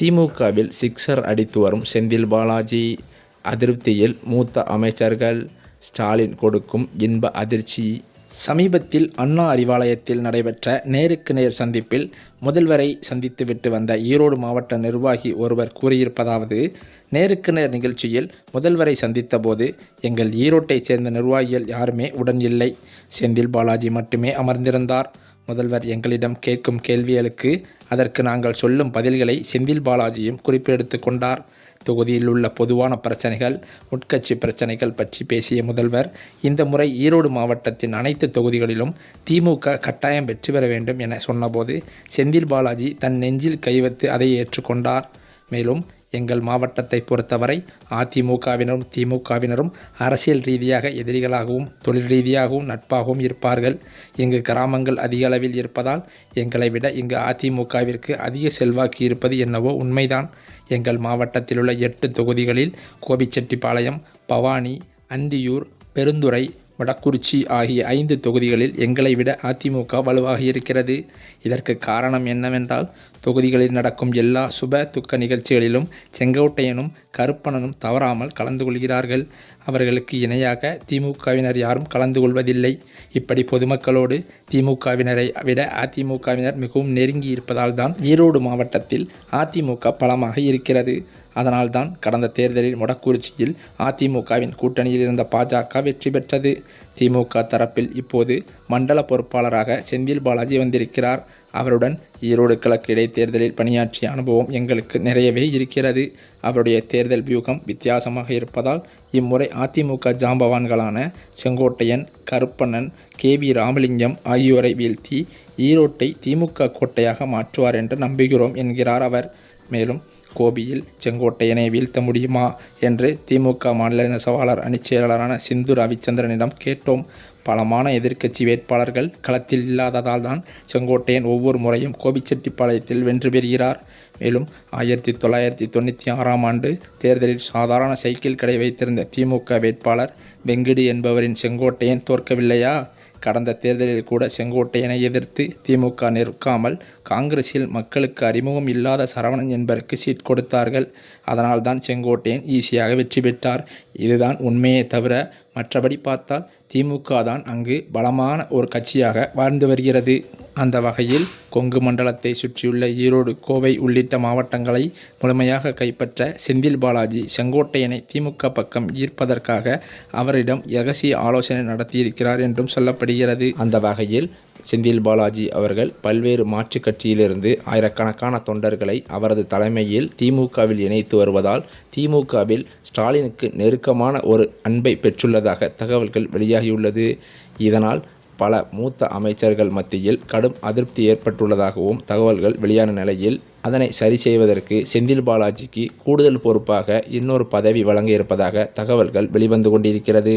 திமுகவில் சிக்ஸர் அடித்து வரும் செந்தில் பாலாஜி அதிருப்தியில் மூத்த அமைச்சர்கள் ஸ்டாலின் கொடுக்கும் இன்ப அதிர்ச்சி. சமீபத்தில் அண்ணா அறிவாலயத்தில் நடைபெற்ற நேருக்கு நேர் சந்திப்பில் முதல்வரை சந்தித்துவிட்டு வந்த ஈரோடு மாவட்ட நிர்வாகி ஒருவர் கூறியிருப்பதாவது நேருக்கு நேர் நிகழ்ச்சியில் முதல்வரை சந்தித்தபோது எங்கள் ஈரோட்டைச் சேர்ந்த நிர்வாகிகள் யாருமே உடன் இல்லை. செந்தில் பாலாஜி மட்டுமே அமர்ந்திருந்தார். முதல்வர் எங்களிடம் கேட்கும் கேள்விகளுக்கு அதற்கு நாங்கள் சொல்லும் பதில்களை செந்தில் பாலாஜியும் குறிப்பெடுத்து கொண்டார். தொகுதியில் உள்ள பொதுவான பிரச்சனைகள் உட்கட்சி பிரச்சனைகள் பற்றி பேசிய முதல்வர் இந்த முறை ஈரோடு மாவட்டத்தின் அனைத்து தொகுதிகளிலும் திமுக கட்டாயம் வெற்றி பெற வேண்டும் என சொன்னபோது செந்தில் பாலாஜி தன் நெஞ்சில் கைவத்து அதை ஏற்றுக்கொண்டார். மேலும் எங்கள் மாவட்டத்தை பொறுத்தவரை அதிமுகவினரும் திமுகவினரும் அரசியல் ரீதியாக எதிரிகளாகவும் தொழில் ரீதியாகவும் நட்பாகவும் இருப்பார்கள். இங்கு கிராமங்கள் அதிக அளவில் இருப்பதால் எங்களை விட இங்கு அதிமுகவிற்கு அதிக செல்வாக்கு இருப்பது என்னவோ உண்மைதான். எங்கள் மாவட்டத்தில் உள்ள எட்டு தொகுதிகளில் கோபிச்செட்டிப்பாளையம் பவானி அந்தியூர் பெருந்துறை வடக்குறிச்சி ஆகிய ஐந்து தொகுதிகளில் எங்களை விட அதிமுக வலுவாக இருக்கிறது. இதற்கு காரணம் என்னவென்றால் தொகுதிகளில் நடக்கும் எல்லா சுப துக்க நிகழ்ச்சிகளிலும் செங்கோட்டையனும் கருப்பணனும் தவறாமல் கலந்து கொள்கிறார்கள். அவர்களுக்கு இணையாக திமுகவினர் யாரும் கலந்து கொள்வதில்லை. இப்படி பொதுமக்களோடு திமுகவினரை விட அதிமுகவினர் மிகவும் நெருங்கி இருப்பதால் தான் ஈரோடு மாவட்டத்தில் அதிமுக பலமாக இருக்கிறது. அதனால்தான் கடந்த தேர்தலில் மொடக்குறிச்சியில் அதிமுகவின் கூட்டணியில் இருந்த பாஜக வெற்றி பெற்றது. திமுக தரப்பில் இப்போது மண்டல பொறுப்பாளராக செந்தில் பாலாஜி வந்திருக்கிறார். அவருடன் ஈரோடு கிழக்கு இடைத்தேர்தலில் பணியாற்றிய அனுபவம் எங்களுக்கு நிறையவே இருக்கிறது. அவருடைய தேர்தல் வியூகம் வித்தியாசமாக இருப்பதால் இம்முறை அதிமுக ஜாம்பவான்களான செங்கோட்டையன் கருப்பண்ணன் கே வி ராமலிங்கம் ஆகியோரை வீழ்த்தி ஈரோட்டை திமுக கோட்டையாக மாற்றுவார் என்று நம்புகிறோம் என்கிறார் அவர். மேலும் கோபியில் செங்கோட்டையனை வீழ்த்த முடியுமா? என்று திமுக மாநில நெசவாளர் அணிச் செயலாளரான சிந்து ரவிச்சந்திரனிடம் கேட்டோம். பலமான எதிர்க்கட்சி வேட்பாளர்கள் களத்தில் இல்லாததால் தான் செங்கோட்டையன் ஒவ்வொரு முறையும் கோபிச்செட்டிப்பாளையத்தில் வென்று பெறுகிறார். மேலும் ஆயிரத்தி தொள்ளாயிரத்தி தொண்ணூற்றி ஆறாம் ஆண்டு தேர்தலில் சாதாரண சைக்கிள் கடை வைத்திருந்த திமுக வேட்பாளர் வெங்கடி என்பவரின் செங்கோட்டையன் தோற்கவில்லையா? கடந்த தேர்தலில் கூட செங்கோட்டையனை எதிர்த்து திமுக நிற்காமல் காங்கிரஸில் மக்களுக்கு அறிமுகம் இல்லாத சரவணன் என்பதற்கு சீட் கொடுத்தார்கள். அதனால்தான் செங்கோட்டையன் ஈஸியாக வெற்றி பெற்றார். இதுதான் உண்மையே தவிர மற்றபடி பார்த்தால் திமுக தான் அங்கு பலமான ஒரு கட்சியாக வாழ்ந்து வருகிறது. அந்த வகையில் கொங்கு மண்டலத்தை சுற்றியுள்ள ஈரோடு கோவை உள்ளிட்ட மாவட்டங்களை முழுமையாக கைப்பற்ற செந்தில் பாலாஜி செங்கோட்டையனை திமுக பக்கம் ஈர்ப்பதற்காக அவரிடம் ரகசிய ஆலோசனை நடத்தியிருக்கிறார் என்றும் சொல்லப்படுகிறது. அந்த வகையில் செந்தில் பாலாஜி அவர்கள் பல்வேறு மாற்றுக் கட்சியிலிருந்து ஆயிரக்கணக்கான தொண்டர்களை அவரது தலைமையில் திமுகவில் இணைத்து வருவதால் திமுகவில் ஸ்டாலினுக்கு நெருக்கமான ஒரு அன்பை பெற்றுள்ளதாக தகவல்கள் வெளியாகியுள்ளது. இதனால் பல மூத்த அமைச்சர்கள் மத்தியில் கடும் அதிருப்தி ஏற்பட்டுள்ளதாகவும் தகவல்கள் வெளியான நிலையில் அதனை சரி செய்வதற்கு செந்தில் பாலாஜிக்கு கூடுதல் பொறுப்பாக இன்னொரு பதவி வழங்க இருப்பதாக தகவல்கள் வெளிவந்து கொண்டிருக்கிறது.